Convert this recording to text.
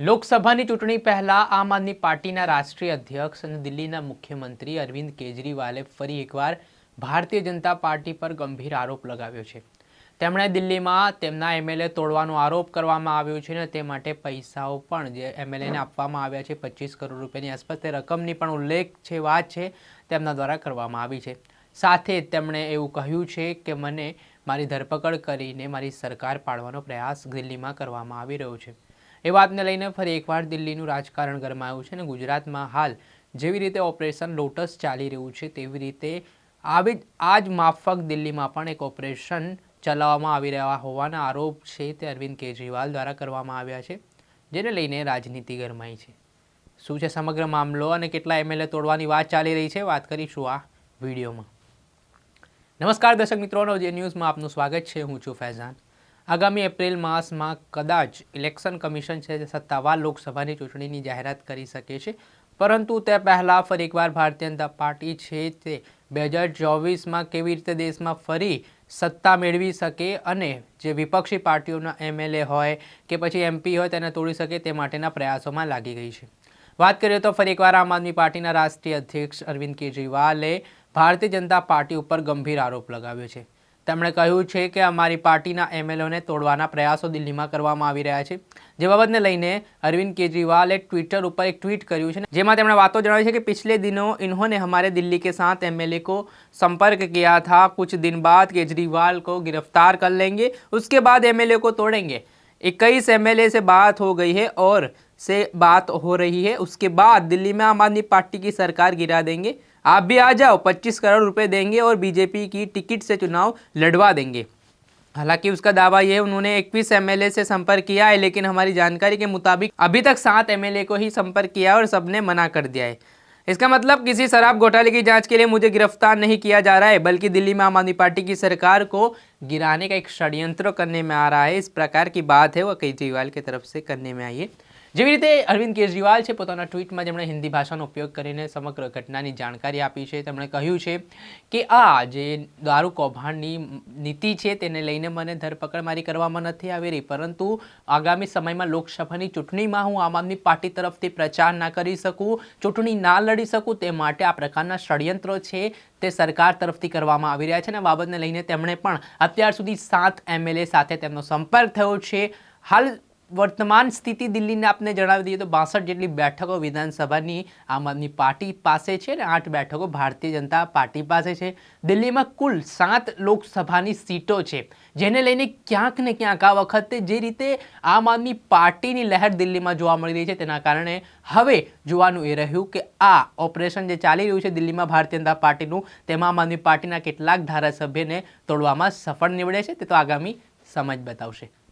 લોકસભાની ચૂંટણી પહેલા આમ આદમી પાર્ટીના રાષ્ટ્રીય અધ્યક્ષ અને દિલ્હીના મુખ્યમંત્રી અરવિંદ કેજરીવાલે ફરી એકવાર ભારતીય જનતા પાર્ટી પર ગંભીર આરોપ લગાવ્યો છે. તેમણે દિલ્હીમાં તેમના એમએલએ તોડવાનો આરોપ કરવામાં આવ્યો છે અને તે માટે પૈસાઓ પણ જે એમએલએને આપવામાં આવ્યા છે, પચીસ કરોડ રૂપિયાની આસપાસ તે રકમની પણ ઉલ્લેખ છે, વાત છે, તેમના દ્વારા કરવામાં આવી છે. સાથે તેમણે એવું કહ્યું છે કે મને મારી ધરપકડ કરીને મારી સરકાર પાડવાનો પ્રયાસ દિલ્હીમાં કરવામાં આવી રહ્યો છે. એ વાતને લઈને ફરી એકવાર દિલ્હીનું રાજકારણ ગરમાયું છે અને ગુજરાતમાં હાલ જેવી રીતે ઓપરેશન લોટસ ચાલી રહ્યું છે, તેવી રીતે આવી આ જ માફક દિલ્હીમાં પણ એક ઓપરેશન ચલાવવામાં આવી રહ્યા હોવાના આરોપ છે તે અરવિંદ કેજરીવાલ દ્વારા કરવામાં આવ્યા છે, જેને લઈને રાજનીતિ ગરમાઈ છે. શું છે સમગ્ર મામલો અને કેટલા એમએલએ તોડવાની વાત ચાલી રહી છે? વાત કરીશું આ વિડીયોમાં. નમસ્કાર દર્શક મિત્રો જે ન્યૂઝમાં આપનું સ્વાગત છે, હું છું ફૈઝાન. આગામી એપ્રિલ માસમાં કદાચ ઇલેક્શન કમિશન છે તે સત્તાવાર લોકસભાની ચૂંટણીની જાહેરાત કરી શકે છે. પરંતુ તે પહેલાં ફરી એકવાર ભારતીય જનતા પાર્ટી છે તે બે હજાર ચોવીસમાં કેવી રીતે દેશમાં ફરી સત્તા મેળવી શકે અને જે વિપક્ષી પાર્ટીઓના એમએલએ હોય કે પછી એમપી હોય તેને તોડી શકે તે માટેના પ્રયાસોમાં લાગી ગઈ છે. વાત કરીએ તો ફરી એકવાર આમ આદમી પાર્ટીના રાષ્ટ્રીય અધ્યક્ષ અરવિંદ કેજરીવાલે ભારતીય જનતા પાર્ટી ઉપર ગંભીર આરોપ લગાવ્યો છે. તેમણે કહ્યું છે કે અમારી પાર્ટીના એમએલઓને તોડવાના પ્રયાસો દિલ્હીમાં કરવામાં આવી રહ્યા છે જે બાબતને લઈને અરવિંદ કેજરીવાલે ટ્વિટર ઉપર એક ટ્વીટ કર્યું છે જેમાં તેમણે વાતો જણાવી છે કે પિછલે દિનો इन्होंने हमारे दिल्ली के साथ एमएलए को संपर्क किया था कुछ दिन बाद केजरीवाल को गिरफ़्तार कर लेंगे उसके बाद एमएलए को तोड़ेंगे इक्कीस एमएलए से बात हो गई है और से बात हो रही है। उसके बाद दिल्ली में आम आदमी पार्टी की सरकार गिरा देंगे। आप भी आ जाओ 25 करोड़ रुपए देंगे और बीजेपी की टिकट से चुनाव लड़वा देंगे। हालाँकि उसका दावा ये है, उन्होंने 21 एमएलए से संपर्क किया है, लेकिन हमारी जानकारी के मुताबिक अभी तक सात एमएलए को ही संपर्क किया और सबने मना कर दिया है। इसका मतलब किसी शराब घोटाले की जाँच के लिए मुझे गिरफ़्तार नहीं किया जा रहा है, बल्कि दिल्ली में आम आदमी पार्टी की सरकार को गिराने का एक षड्यंत्र करने में आ रहा है। इस प्रकार की बात है, वह केजरीवाल की तरफ़ से करने में आई है। જેવી રીતે અરવિંદ કેજરીવાલ છે, પોતાના ટ્વીટમાં જેમણે હિન્દી ભાષાનો ઉપયોગ કરીને સમગ્ર ઘટનાની જાણકારી આપી છે, તેમણે કહ્યું છે કે આ જે દારૂ કૌભાંડની નીતિ છે, તેને લઈને મને ધરપકડ મારી કરવામાં નથી આવી રહી, પરંતુ આગામી સમયમાં લોકસભાની ચૂંટણીમાં હું આમ આદમી પાર્ટી તરફથી પ્રચાર ના કરી શકું, ચૂંટણી ના લડી શકું, તે માટે આ પ્રકારના ષડયંત્રો છે, તે સરકાર તરફથી કરવામાં આવી રહ્યા છે અને બાબતને લઈને તેમણે પણ અત્યાર સુધી સાત એમએલએ સાથે તેમનો સંપર્ક થયો છે. હાલ વર્તમાન સ્થિતિ દિલ્હીને આપને જણાવી દઈએ તો બાસઠ જેટલી બેઠકો વિધાનસભાની આમ આદમી પાર્ટી પાસે છે અને આઠ બેઠકો ભારતીય જનતા પાર્ટી પાસે છે. દિલ્હીમાં કુલ સાત લોકસભાની સીટો છે. જેને લઈને ક્યાંક ને ક્યાંક આ વખતે જે રીતે આમ આદમી પાર્ટીની લહેર દિલ્હીમાં જોવા મળી રહી છે તેના કારણે હવે જોવાનું એ રહ્યું કે આ ઓપરેશન જે ચાલી રહ્યું છે દિલ્હીમાં ભારતીય જનતા પાર્ટીનું, તેમાં આમ આદમી પાર્ટીના કેટલાક ધારાસભ્યને તોડવામાં સફળ નીવડે છે. તે તો આગામી સમજ બતાવશે.